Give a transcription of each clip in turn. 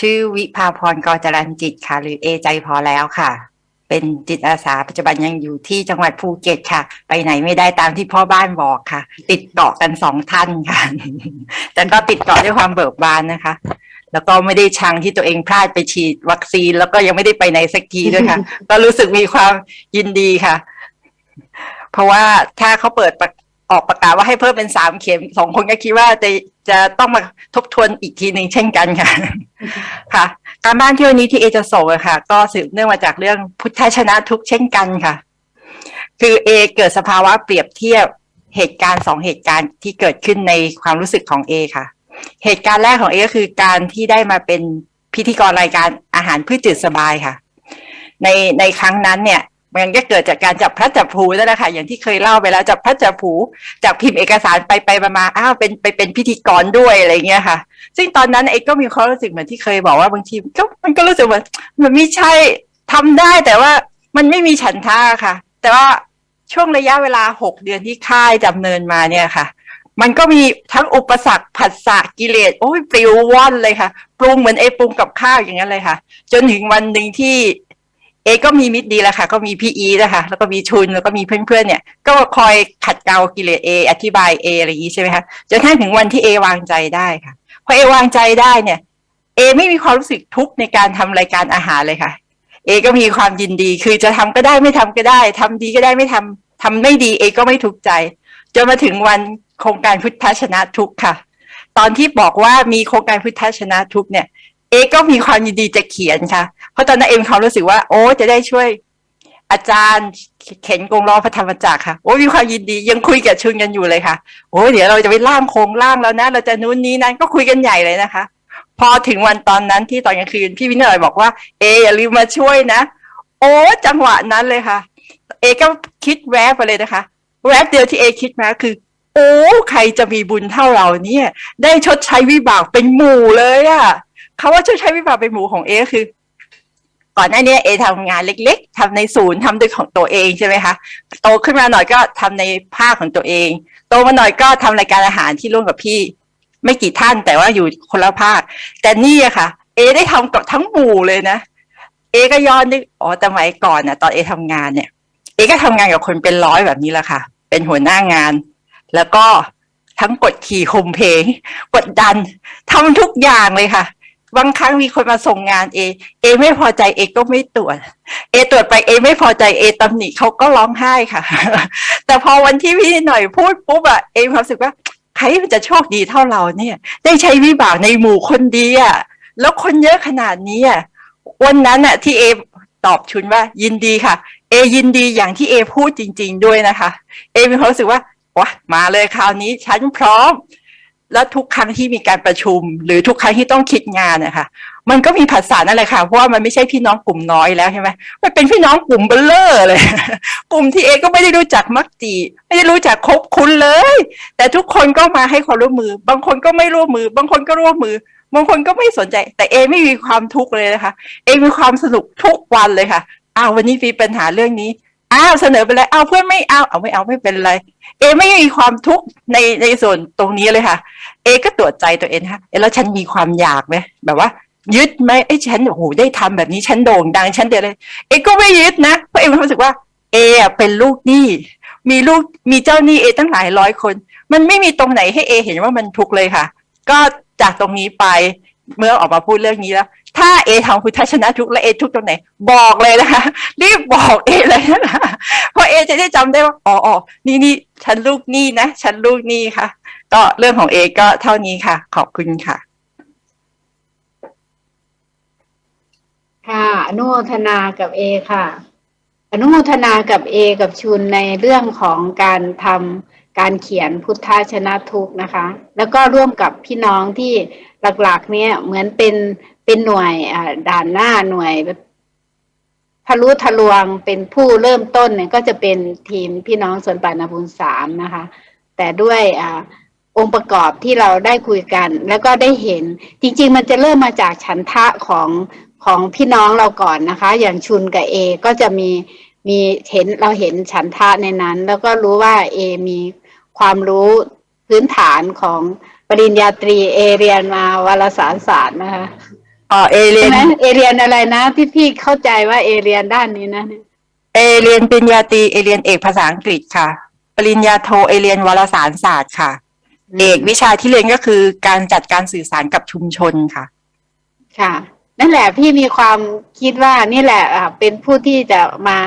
ชื่อวิภาพรกอจรันจิตค่ะ หรือเอใจพอแล้วค่ะ เป็นจิตอาสาปัจจุบันยังอยู่ที่จังหวัดภูเก็ตค่ะ ไปไหนไม่ได้ตามที่พ่อบ้านบอกค่ะ ติดเกาะกันสองท่านค่ะแต่ก็ติดเกาะด้วยความเบิกบานนะคะ แล้วก็ไม่ได้ชังที่ตัวเองพลาดไปฉีดวัคซีน แล้วก็ยังไม่ได้ไปไหนสักทีด้วยค่ะ ก็รู้สึกมีความยินดีค่ะ เพราะว่าถ้าเขาเปิดประ ออกประกาศว่าให้เพิ่มเป็นสามเข็มสองคนก็คิดว่าจะจะต้องมาทบทวนอีกทีหนึ่งเช่นกันค่ะ ค่ะ การบ้านที่วันนี้ที่เอจะส่งอะค่ะ ก็สืบเนื่องมาจากเรื่องพุทธชนะทุกข์เช่นกันค่ะ คือเอเกิดสภาวะเปรียบเทียบเหตุการณ์สองเหตุการณ์ที่เกิดขึ้นในความรู้สึกของเอค่ะ เหตุการณ์แรกของเอก็คือการที่ได้มาเป็นพิธีกรรายการอาหารพืชจืดสบายค่ะ ในในครั้งนั้นเนี่ย มันก็เกิดจากการจับพลัดจับผูนั่นแหละค่ะอย่างที่เคยเล่าไปแล้วจับพลัดจับผูจากพิมพ์เอกสารไปไปมาอ้าวเป็นไปเป็นพิธีกรด้วยอะไรเงี้ยค่ะ ซึ่งตอนนั้นเอกก็มีความรู้สึกเหมือนที่เคยบอกว่าบางทีก็มันก็รู้สึกว่ามันไม่ใช่ทำได้แต่ว่ามันไม่มีฉันท่าค่ะ แต่ว่าช่วงระยะเวลาหกเดือนที่ค่ายดำเนินมาเนี่ยค่ะ มันก็มีทั้งอุปสรรคผัสสะกิเลสโอ้ยปลิวว่อนเลยค่ะ ปรุงเหมือนเอปรุงกับข้าวอย่างนั้นเลยค่ะ จนถึงวันหนึ่งที่ เอก็มีมิตรดีแหละค่ะ ก็มีพี่อีนะคะแล้วก็มีชุนแล้วก็มีเพื่อนๆเนี่ย ก็คอยขัดเกลากิเลสเออธิบายเออะไรอย่างนี้ใช่ไหมคะจนกระทั่งถึงวันที่เอวางใจได้ค่ะพอเอวางใจได้เนี่ยเอไม่มีความรู้สึกทุกข์ในการทำรายการอาหารเลยค่ะ เอก็มีความยินดีคือจะทำก็ได้ไม่ทำก็ได้ทำดีก็ได้ไม่ทำทำไม่ดีเอก็ไม่ทุกข์ใจจนมาถึงวันโครงการพุทธชนะทุกข์ค่ะ ตอนที่บอกว่ามีโครงการพุทธชนะทุกข์เนี่ย เอก็มีความยินดีจะเขียนค่ะ ราะตอนนั้นเอ็มเขารู้สึกว่า โอ้จะได้ช่วย อาจารย์เข็นกงล้อพระธรรมจักรค่ะ โอ้มีความยินดียังคุยกับชุนกันอยู่เลยค่ะ โอ้เดี๋ยวเราจะไปร่างโครงร่างแล้วนะ เราจะนู้นนี้นั้นก็คุยกันใหญ่เลยนะคะ พอถึงวันตอนนั้นที่ตอนกลางคืนพี่วินเนอร์บอกว่า เออย่าลืมมาช่วยนะ โอ้จังหวะนั้นเลยค่ะ เอก็คิดแวบไปเลยนะคะ แวบเดียวที่เอคิดมาคือโอ้ใครจะมีบุญเท่าเราเนี่ย ได้ชดใช้วิบากเป็นหมู่เลยอะคาว่าชดใช้วิบากเป็นหมู่ของเอคือ ก่อนหน้านี้เอทำงานเล็ก ๆทำในศูนย์ทำโดยของตัวเองใช่ไหมคะโตขึ้นมาหน่อยก็ทำในภาคของตัวเอง โตมาหน่อยก็ทำรายการอาหารที่ร่วมกับพี่ ไม่กี่ท่านแต่ว่าอยู่คนละภาค แต่นี่อะค่ะ เอได้ทำกับทั้งหมู่เลยนะ เอก็ย้อนนึกอ๋อแต่สมัยก่อนน่ะตอนเอทำงานเนี่ย เอก็ทำงานกับคนเป็นร้อยแบบนี้แหละค่ะ เป็นหัวหน้างาน แล้วก็ทั้งกดขี่ข่มเพลงกดดันทำทุกอย่างเลยค่ะ บางครั้งมีคนมาส่งงานเอ เอ ไม่พอใจเอก็ไม่ตรวจ เอ ตรวจไปเอ ไม่พอใจเอตำหนิเขาก็ร้องไห้ค่ะ แต่พอวันที่พี่หน่อยพูดปุ๊บอะเอความรู้สึกว่าใครมันจะโชคดีเท่าเราเนี่ย ได้ใช้วิบากในหมู่คนดีอะแล้วคนเยอะขนาดนี้อะวันนั้นอะที่เอตอบชุนว่ายินดีค่ะ เอยินดีอย่างที่เอพูดจริง ๆ ด้วยนะคะ เอมีความรู้สึกว่าว้ามาเลยคราวนี้ฉันพร้อม แล้วทุกครั้งที่มีการประชุม หรือทุกครั้งที่ต้องคิดงานนะคะมันก็มีภาษานั่นแหละค่ะเพราะว่ามันไม่ใช่พี่น้องกลุ่มน้อยแล้วใช่ไหมมันเป็นพี่น้องกลุ่มเบลเลอร์เลย กลุ่มที่เอก็ไม่ได้รู้จักมักจีไม่ได้รู้จักคบคุ้นเลย แต่ทุกคนก็มาให้ความร่วมมือ บางคนก็ไม่ร่วมมือ บางคนก็ร่วมมือบางคนก็ไม่สนใจ แต่เอไม่มีความทุกข์เลยนะคะ เอมีความสนุกทุกวันเลยค่ะอ้าววันนี้มีปัญหาเรื่องนี้อ้าวเสนอไปเลยอ้าวเพื่อนไม่เอาเอาไม่เอาไม่เป็นไร เอไม่มีความทุกข์ในในส่วนตรงนี้เลยค่ะ เอก็ตรวจใจตัวเองค่ะเอแล้วฉันมีความอยากไหมแบบว่า ยึดไหมไอ้ฉันโอ้โหได้ทำแบบนี้ฉันโด่งดังฉันเดียวเลย เอก็ไม่ยึดนะเพราะเอมีความรู้สึกว่า เอเป็นลูกหนี้มีลูกมีเจ้าหนี้เอตั้งหลายร้อยคน มันไม่มีตรงไหนให้เอเห็นว่ามันทุกข์เลยค่ะ ก็จากตรงนี้ไป เมื่อออกมาพูดเรื่องนี้แล้ว ถ้าเอทำพุทธชนะทุกและเอทุกตรงไหน บอกเลยนะคะรีบบอกเอเลยนะเพราะเอจะได้จำได้ว่าอ๋ออนี่นี่ฉันลูกนี้นะฉันลูกนี้ค่ะ ก็เรื่องของเอก็เท่านี้ค่ะ ขอบคุณค่ะ ค่ะอนุโมทนากับเอค่ะอนุโมทนากับเอกับชุนในเรื่องของการทำการเขียนพุทธชนะทุกนะคะ แล้วก็ร่วมกับพี่น้องที่ หลักๆ เนี่ยเหมือนเป็นเป็นหน่วยอ่าด่านหน้าหน่วยทะลุทะลวงเป็นผู้เริ่มต้นเนี่ยก็จะเป็นทีมพี่น้องส่วนป่านาบุญสามนะคะ แต่ด้วยอ่าองค์ประกอบที่เราได้คุยกัน แล้วก็ได้เห็นจริง ๆ มันจะเริ่มมาจากฉันทะของของพี่น้องเราก่อนนะคะ อย่างชุนกับเอก็จะมีมีเห็นเราเห็นฉันทะในนั้น แล้วก็รู้ว่าเอมีความรู้พื้นฐานของ ปริญญาตรีเอเรียนมาวารสารศาสตร์นะคะอ๋อเอเรีใช่ยนไหมเอเรียนอะไรนะที่พี่เข้าใจว่าเอเรียนด้านนี้นะเอเรียนปริญญาตรีเอเรียนเอกภาษาอังกฤษค่ะ ปริญญาโทเอเรียนวารสารศาสตร์ค่ะ เอกวิชาที่เรียนก็คือการจัดการสื่อสารกับชุมชนค่ะ ค่ะ นั่นแหละพี่มีความคิดว่านี่แหละอะเป็นผู้ที่จะมา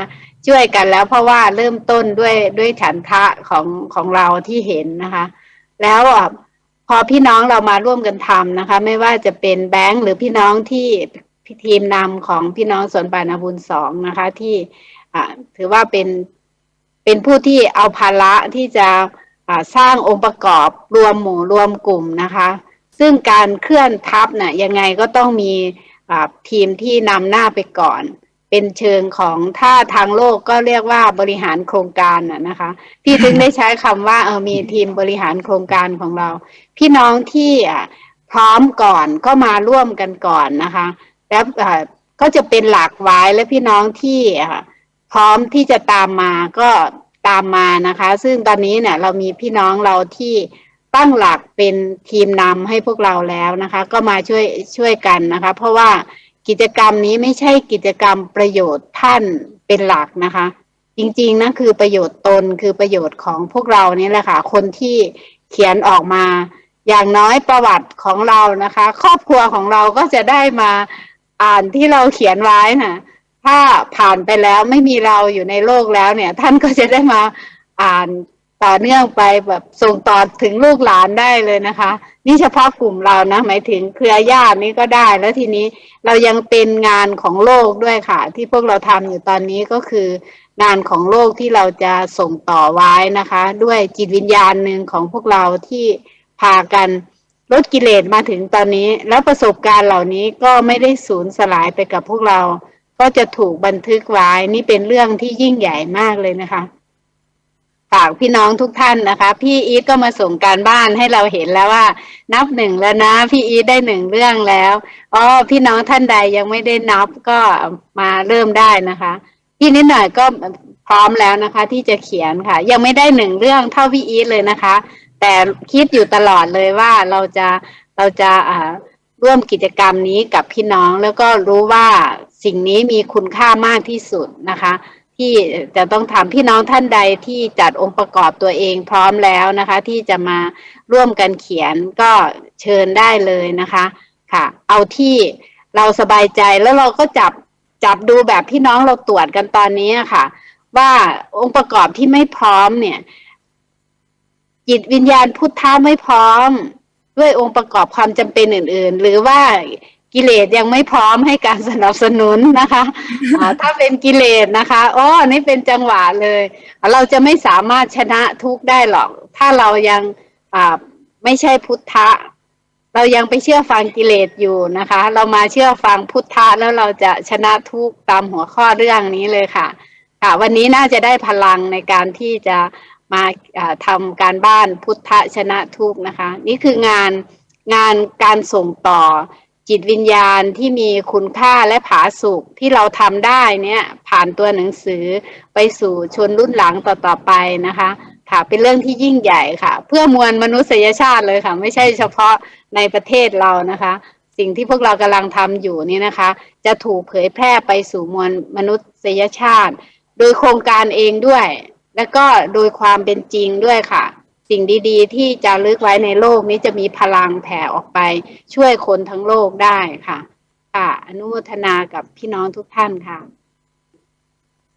ช่วยกันแล้วเพราะว่าเริ่มต้นด้วยด้วยฉันทะของของเราที่เห็นนะคะ แล้ว อพอพี่น้องเรามาร่วมกันทำนะคะ ไม่ว่าจะเป็นแบงค์หรือพี่น้องที่ทีมนำของพี่น้องสวนป่านาบุญสองนะคะ ที่ถือว่าเป็นเป็นผู้ที่เอาภาระที่จะสร้างองค์ประกอบรวมหมู่รวมกลุ่มนะคะ ซึ่งการเคลื่อนทัพน่ะยังไงก็ต้องมีทีมที่นำหน้าไปก่อน เป็นเชิงของถ้าทางโลกก็เรียกว่าบริหารโครงการน่ะนะคะพี่ถึงได้ใช้คำว่าเออมีทีมบริหารโครงการของเรา พี่น้องที่อะพร้อมก่อนก็มาร่วมกันก่อนนะคะ แล้วอ่าก็จะเป็นหลากหลายและพี่น้องที่อะพร้อมที่จะตามมาก็ตามมานะคะ ซึ่งตอนนี้เนี่ยเรามีพี่น้องเราที่ตั้งหลักเป็นทีมนำให้พวกเราแล้วนะคะ ก็มาช่วยช่วยกันนะคะ เพราะว่า กิจกรรมนี้ไม่ใช่กิจกรรมประโยชน์ท่านเป็นหลักนะคะ จริงๆนะคือประโยชน์ตนคือประโยชน์ของพวกเรานี่แหละค่ะ คนที่เขียนออกมาอย่างน้อยประวัติของเรานะคะ ครอบครัวของเราก็จะได้มาอ่านที่เราเขียนไว้น่ะถ้าผ่านไปแล้วไม่มีเราอยู่ในโลกแล้วเนี่ย ท่านก็จะได้มาอ่าน ต่อเนื่องไปแบบส่งต่อถึงลูกหลานได้เลยนะคะ นี่เฉพาะกลุ่มเรานะ หมายถึงเครือญาตินี่ก็ได้ แล้วทีนี้เรายังเป็นงานของโลกด้วยค่ะ ที่พวกเราทำอยู่ตอนนี้ก็คืองานของโลกที่เราจะส่งต่อไว้นะคะ ด้วยจิตวิญญาณหนึ่งของพวกเราที่พากันลดกิเลสมาถึงตอนนี้ แล้วประสบการณ์เหล่านี้ก็ไม่ได้สูญสลายไปกับพวกเรา ก็จะถูกบันทึกไว้นี่เป็นเรื่องที่ยิ่งใหญ่มากเลยนะคะ ฝากพี่น้องทุกท่านนะคะ พี่อีทก็มาส่งการบ้านให้เราเห็นแล้วว่า นับหนึ่งแล้วนะ พี่อีทได้หนึ่งเรื่องแล้วอ๋อพี่น้องท่านใดยังไม่ได้นับก็มาเริ่มได้นะคะ พี่นิดหน่อยก็พร้อมแล้วนะคะ ที่จะเขียนค่ะ ยังไม่ได้หนึ่งเรื่องเท่าพี่อีทเลยนะคะ แต่คิดอยู่ตลอดเลยว่าเราจะเราจะอ่าร่วมกิจกรรมนี้กับพี่น้องแล้วก็รู้ว่าสิ่งนี้มีคุณค่ามากที่สุดนะคะ ที่จะต้องทำพี่น้องท่านใดที่จัดองค์ประกอบตัวเองพร้อมแล้วนะคะ ที่จะมาร่วมกันเขียนก็เชิญได้เลยนะคะค่ะ เอาที่เราสบายใจแล้วเราก็จับจับดูแบบพี่น้องเราตรวจกันตอนนี้ค่ะ ว่าองค์ประกอบที่ไม่พร้อมเนี่ย จิตวิญญาณพุทธะไม่พร้อม ด้วยองค์ประกอบความจำเป็นอื่น ๆ หรือว่า กิเลสยังไม่พร้อมให้การสนับสนุนนะคะอ่าถ้าเป็นกิเลสนะคะอ๋อนี่เป็นจังหวะเลย เราจะไม่สามารถชนะทุกข์ได้หรอก ถ้าเรายังอ่าไม่ใช่พุทธะ เรายังไปเชื่อฟังกิเลสอยู่นะคะ เรามาเชื่อฟังพุทธะแล้วเราจะชนะทุกข์ตามหัวข้อเรื่องนี้เลยค่ะ ค่ะ วันนี้น่าจะได้พลังในการที่จะมาอ่าทำการบ้านพุทธชนะทุกข์นะคะ นี่คืองานงานการส่งต่อ จิตวิญญาณที่มีคุณค่าและผาสุกที่เราทำได้เนี่ยผ่านตัวหนังสือไปสู่ชนรุ่นหลังต่อๆไปนะคะ ค่ะเป็นเรื่องที่ยิ่งใหญ่ค่ะ เพื่อมวลมนุษยชาติเลยค่ะ ไม่ใช่เฉพาะในประเทศเรานะคะ สิ่งที่พวกเรากำลังทำอยู่นี่นะคะ จะถูกเผยแพร่ไปสู่มวลมนุษยชาติ โดยโครงการเองด้วย และก็โดยความเป็นจริงด้วยค่ะ สิ่งดีๆ ที่จะลึกไว้ในโลกนี้จะมีพลังแผ่ออกไป ช่วยคนทั้งโลกได้ค่ะ ค่ะ อนุโมทนากับพี่น้องทุกท่านค่ะ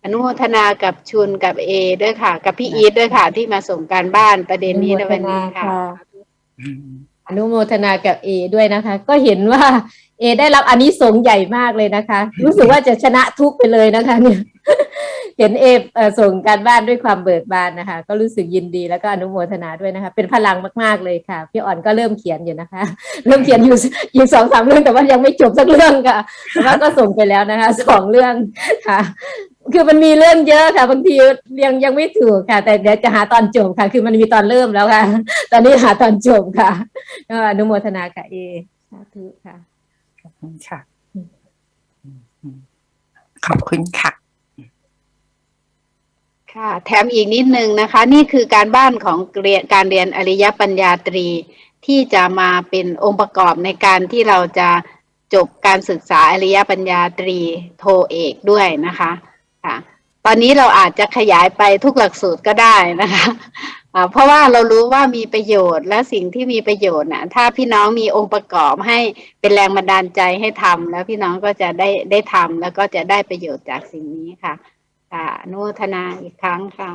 อนุโมทนากับชุนกับเอด้วยค่ะ กับพี่อีทด้วยค่ะ ที่มาส่งการบ้านประเด็นนี้ในวันนี้ค่ะ อนุโมทนากับเอด้วยนะคะ ก็เห็นว่า เอ ได้รับอันนี้สงส์ใหญ่มากเลยนะคะ รู้สึกว่าจะชนะทุกไปเลยนะคะ เนี่ย เห็นเอเอ่อส่งการบ้านด้วยความเบิกบานนะคะ ก็รู้สึกยินดีแล้วก็อนุโมทนาด้วยนะคะ เป็นพลังมาก ๆ เลยค่ะ พี่อ่อนก็เริ่มเขียนอยู่นะคะ เริ่มเขียนอยู่อยู่สองสามเรื่องแต่ว่ายังไม่จบสักเรื่องค่ะแต่ว่าก็ส่งไปแล้วนะคะสองเรื่องค่ะ คือมันมีเรื่องเยอะค่ะบางทียังยังไม่ถูกค่ะ แต่เดี๋ยวจะหาตอนจบค่ะ คือมันมีตอนเริ่มแล้วค่ะ ตอนนี้หาตอนจบค่ะก็อนุโมทนาค่ะเอสาธุค่ะขอบคุณค่ะขอบคุณค่ะ ค่ะ แถมอีกนิดนึงนะคะ นี่คือการบ้านของเรียนการเรียนอริยปัญญาตรีที่จะมาเป็นองค์ประกอบในการที่เราจะจบการศึกษาอริยปัญญาตรีโทเอกด้วยนะคะค่ะ ตอนนี้เราอาจจะขยายไปทุกหลักสูตรก็ได้นะคะอ่าเพราะว่าเรารู้ว่ามีประโยชน์และสิ่งที่มีประโยชน์น่ะถ้าพี่น้องมีองค์ประกอบให้เป็นแรงบันดาลใจให้ทำแล้วพี่น้องก็จะได้ได้ทำแล้วก็จะได้ประโยชน์จากสิ่งนี้ค่ะ ค่ะนุทนาอีกครั้งค่ะ